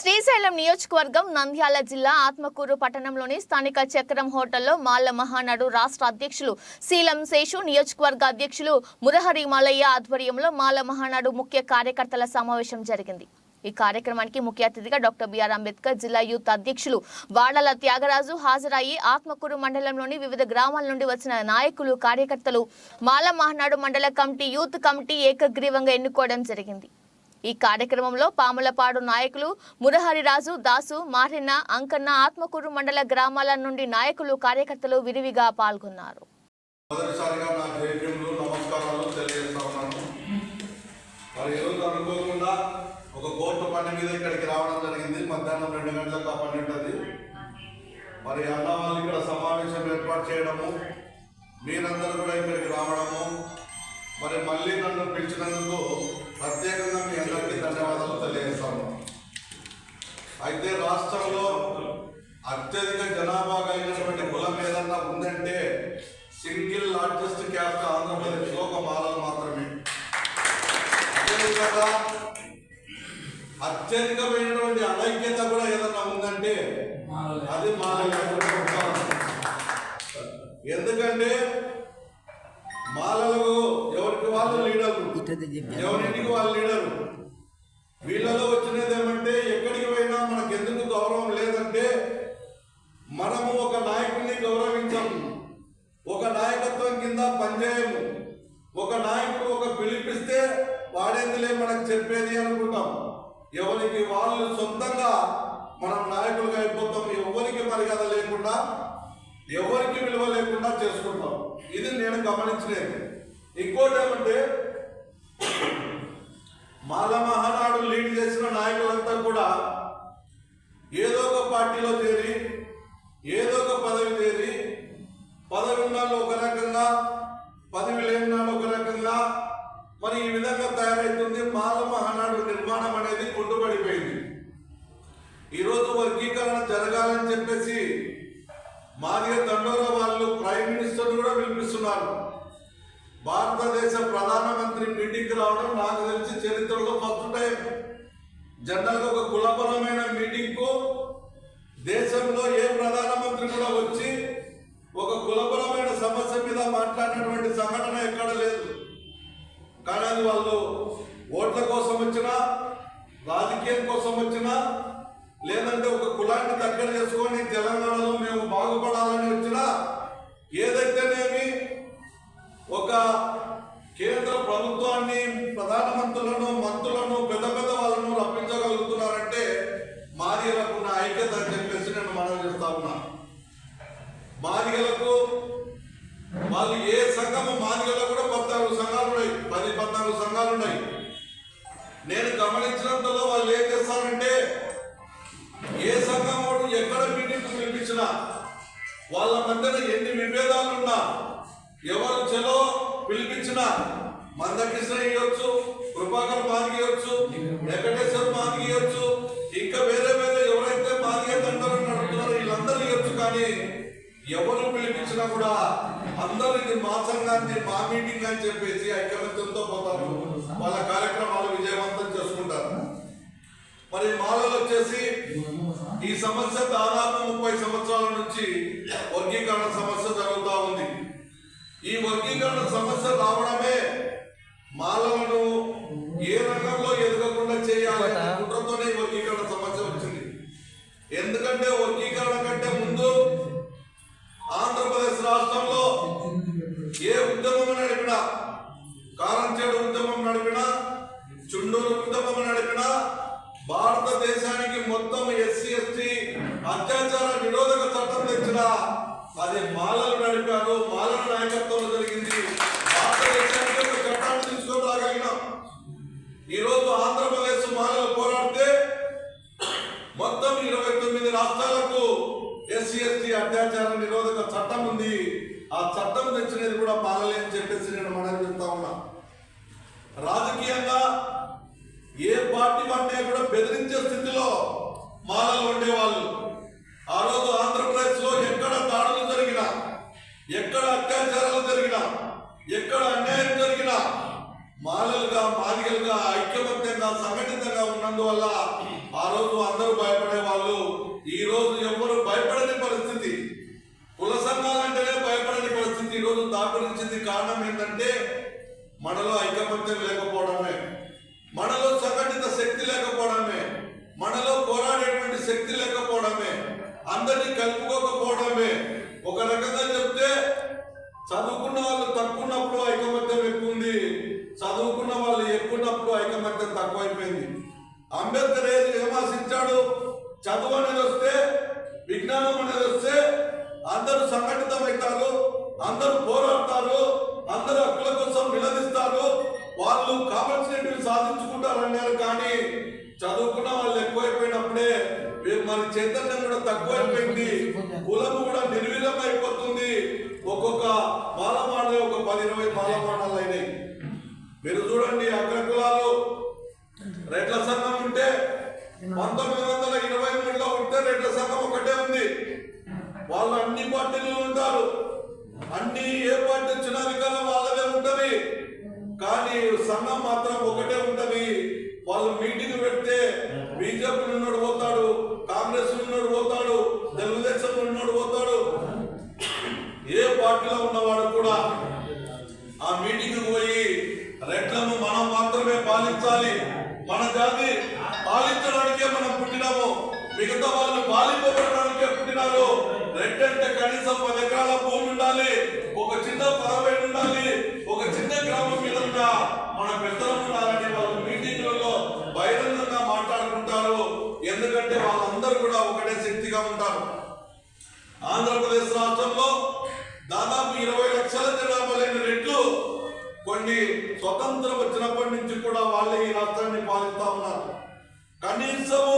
శ్రీశైలం నియోజకవర్గం నంద్యాల జిల్లా ఆత్మకూరు పట్టణంలోని స్థానిక చక్రం హోటల్లో మాల మహానాడు రాష్ట్ర అధ్యక్షులు శీలం శేషు నియోజకవర్గ అధ్యక్షులు మురహరి మాలయ్య ఆధ్వర్యంలో మాల మహానాడు ముఖ్య కార్యకర్తల సమావేశం జరిగింది. ఈ కార్యక్రమానికి ముఖ్య అతిథిగా డాక్టర్ బిఆర్ అంబేద్కర్ జిల్లా యూత్ అధ్యక్షులు వాడల త్యాగరాజు హాజరయ్యి ఆత్మకూరు మండలంలోని వివిధ గ్రామాల నుండి వచ్చిన నాయకులు కార్యకర్తలు మాల మహానాడు మండల కమిటీ యూత్ కమిటీ ఏకగ్రీవంగా ఎన్నుకోవడం జరిగింది. ఈ కార్యక్రమంలో పాములపాడు నాయకులు మురహరిరాజు దాసు మారెన్న అంకన్న ఆత్మకూరు మండల గ్రామాల నుండి నాయకులు కార్యకర్తలు విరివిగా పాల్గొన్నారు. ఒక కోర్టు పని మీద ఇక్కడికి రావడం జరిగింది. మధ్యాహ్నం రెండు గంటలకు ఆ పని ఉంటుంది. మరి అన్న వాళ్ళు ఇక్కడ సమావేశం ఏర్పాటు చేయడము మీరందరూ కూడా ఇక్కడికి రావడము మరి మళ్ళీ నన్ను పిలిచినందుకు కదా. అత్యధికమైనటువంటి అనైక్యత కూడా ఏదన్నా ఉందంటే అది మాలలు ఎందుకంటే మాలలకు ఎవరికి వాళ్ళు లీడర్లు. ఎవరింటికి వాళ్ళు లీడరు వీళ్ళలో వచ్చినది ఏమంటే ఎక్కడికి పోయినా మనకు ఎందుకు గౌరవం లేదంటే మనము ఒక నాయకుడిని గౌరవించము ఒక నాయకత్వం కింద పనిచేయము. ఒక నాయకుడు ఒక పిలిపిస్తే వాడేందులే మనకు చెప్పేది అనుకుంటాం. ఎవరికి వాళ్ళు సొంతంగా మనం నాయకులుగా అయిపోతాం ఎవరికి మర్యాద లేకుండా ఎవరికి విలువ లేకుండా చేసుకుంటాం. ఇది నేను గమనించలేదు ఇంకోటి ఏమంటే మాల మహానాడు లీడ్ చేసిన నాయకులంతా కూడా ఏదో ఒక పార్టీలో చేరి ఏదో ఒక పదవి చేరి పదవి ఉన్నాళ్ళు ఒక రకంగా పదవి లేని మరి ఈ విధంగా తయారైతుంది. మాల మహానాడు నిర్మాణం అనేది కుంటుపడిపోయింది. ఈరోజు వర్గీకరణ జరగాలని చెప్పేసి మాదిగ దండోర వాళ్ళు ప్రైమ్ మినిస్టర్ కూడా పిలిపిస్తున్నారు. భారతదేశ ప్రధానమంత్రి మీటింగ్కి రావడం నాకు తెలిసి చరిత్రలో ఫస్ట్ టైం జనరల్గా ఒక కులపరమైన మీటింగ్కు దేశంలో ఏ ప్రధానమంత్రి కూడా వచ్చి ఒక కులపరమైన సమస్య మీద మాట్లాడినటువంటి సంఘటన ఎక్కడ లేదు కానీ అది వాళ్ళు ఓట్ల కోసం వచ్చినా రాజకీయం కోసం వచ్చినా లేదంటే ఒక కులాన్ని దగ్గర చేసుకొని తెలంగాణలో మేము బాగుపడాలని వచ్చినా ఏదైతేనేమి ఒక కేంద్ర ప్రభుత్వాన్ని ప్రధానమంత్రులను మంత్రులను పెద్ద పెద్ద వాళ్ళను రప్పించగలుగుతున్నారంటే మాదిగలకు ఉన్న ఐక్యత అని చెప్పేసి నేను మనం చేస్తా ఉన్నా. మాదిగలకు వాళ్ళు ఏ సంఘము మాదిగలో కూడా పద్నాలుగు సంఘాలు ఉన్నాయి పది పద్నాలుగు సంఘాలు ఉన్నాయి. నేను గమనించినంతలో వాళ్ళు ఏం వాళ్ళ మధ్యన ఎన్ని విభేదాలు ఉన్నా ఎవరు చెలో పిలిపించినా మందకృష్ణ ఇవ్వచ్చు కృపాకర్ మాదిగయొచ్చు వెంకటేశ్వర మాదిగయొచ్చు ఇంకా వేరే వేరే ఎవరైతే మాదిగ నడుపుతున్నారో వీళ్ళందరూ ఇవ్వచ్చు కానీ ఎవరు పిలిపించినా కూడా అందరూ ఇది మా సంఘాన్ని మా మీటింగ్ అని చెప్పేసి ఐకమత్యంతో పోతారు. వాళ్ళ కార్యక్రమాలు విజయవంతం చేసుకుంటారు. మరి మాలలు వచ్చేసి ఈ సమస్య దాదాపు ముప్పై సంవత్సరాల నుంచి వర్గీకరణ సమస్య జరుగుతూ ఉంది. ఈ వర్గీకరణ సమస్య రావడమే మాలవను ఏ రంగంలో ఎదగకుండా చేయాలి కుట్రతోనే వర్గీకరణ సమస్య వచ్చింది. ఎందుకంటే వర్గీకరణ కంటే ముందు ఆంధ్రప్రదేశ్ రాష్ట్రంలో ఏ ఉద్యమం నడిపినా కారంచేడు ఉద్యమం నడిపినా చుండూరు అత్యాచార నిరోధక చట్టం తెచ్చిన అది మాలలు నడిపారు. మాలల నాయకత్వంలో జరిగింది. భారతదేశానికి ఒక చట్టాన్ని తీసుకొని రాగలిగినాం ఈరోజు ఆంధ్రప్రదేశ్ మాలలు పోరాడితే మొత్తం ఇరవై తొమ్మిది రాష్ట్రాలకు ఎస్సీ ఎస్టీ అత్యాచార నిరోధక చట్టం ఉంది. ఆ చట్టం తెచ్చినది కూడా మాలలే అని చెప్పేసి నేను మనం చెప్తా ఉన్నా. రాజకీయంగా ఏ పార్టీ పట్టే కూడా బెదిరించే స్థితిలో మాలలు ఉండేవాళ్ళు. ఆ రోజు ఆంధ్రప్రదేశ్లో ఎక్కడ దాడులు జరిగినా ఎక్కడ అత్యాచారాలు జరిగినా ఎక్కడ అన్యాయం జరిగినా మాలలుగా మాదిగలుగా ఐక్యమత్యంగా సంఘటితంగా ఉన్నందువల్ల ఆ రోజు అందరూ భయపడే వాళ్ళు ఈ రోజు ఎవరు భయపడని పరిస్థితి. కుల సంఘాలంటేనే భయపడని పరిస్థితి. ఈ రోజు దాపురించింది కారణం ఏంటంటే మనలో ఐకమత్యం లేకపోవడమే. మనలో సంఘటిత శక్తి లేకపోవడమే. మనలో పోరాడేటువంటి శక్తి లేకపోవడమే. అందరినీ కలుపుకోకపోవడమే. ఒక రకంగా చెప్తే చదువుకున్న వాళ్ళు తక్కువన్నప్పుడు ఐకమత్యం ఎక్కువ ఉంది చదువుకున్న వాళ్ళు ఎక్కువన్నప్పుడు ఐకమత్యం తక్కువైపోయింది. అంబేద్కర్ ఏది ఏమాశించాడు చదువు అనేది వస్తే విజ్ఞానం అనేది వస్తే అందరూ సంఘటితమవుతారు అందరూ పోరాడతారు అందరూ హక్కుల కోసం నిలదీస్తారు. వాళ్ళు కావాల్సినవి సాధించుకుంటారన్నారు కానీ చదువుకున్న వాళ్ళు మన చైతన్యం కూడా తక్కువైపోయింది. కులం కూడా నిర్వీర్యం అయిపోతుంది ఒక్కొక్క మాలమాడలే ఒక పది ఇరవై మాలమాడలు అయినాయి. మీరు చూడండి అగ్ర కులాలు రెడ్ల సంఘం ఉంటే పంతొమ్మిది వందల ఇరవై మూడులో ఉంటే రెడ్ల సంఘం ఒకటే ఉంది. వాళ్ళు అన్ని పార్టీలు ఉంటారు. అన్ని ఏ పార్టీ వచ్చిన అధికారం వాళ్ళదే ఉంటది. కానీ సంఘం మాత్రం ఒకటే ఉంటది. వాళ్ళు మీటింగ్ పెడితే బీజేపీ నిన్నడు పోతాడు. కాంగ్రెస్ ఉన్నోడు పోతాడు తెలుగుదేశం ఉన్నోడు పోతాడు. ఏ పార్టీలో ఉన్నవాడు కూడా ఆ మీటింగ్ పోయి రెట్లను మనం మాత్రమే పాలించాలి. అందరూ కూడా ఒకటే శక్తిగా ఉంటారు. ఆంధ్రప్రదేశ్ రాష్ట్రంలో దాదాపు ఇరవై లక్షల జనాభా లేని రెట్లు కొన్ని స్వతంత్రం వచ్చినప్పటి నుంచి కూడా వాళ్ళే ఈ రాష్ట్రాన్ని పాలిస్తా ఉన్నారు. కనీసము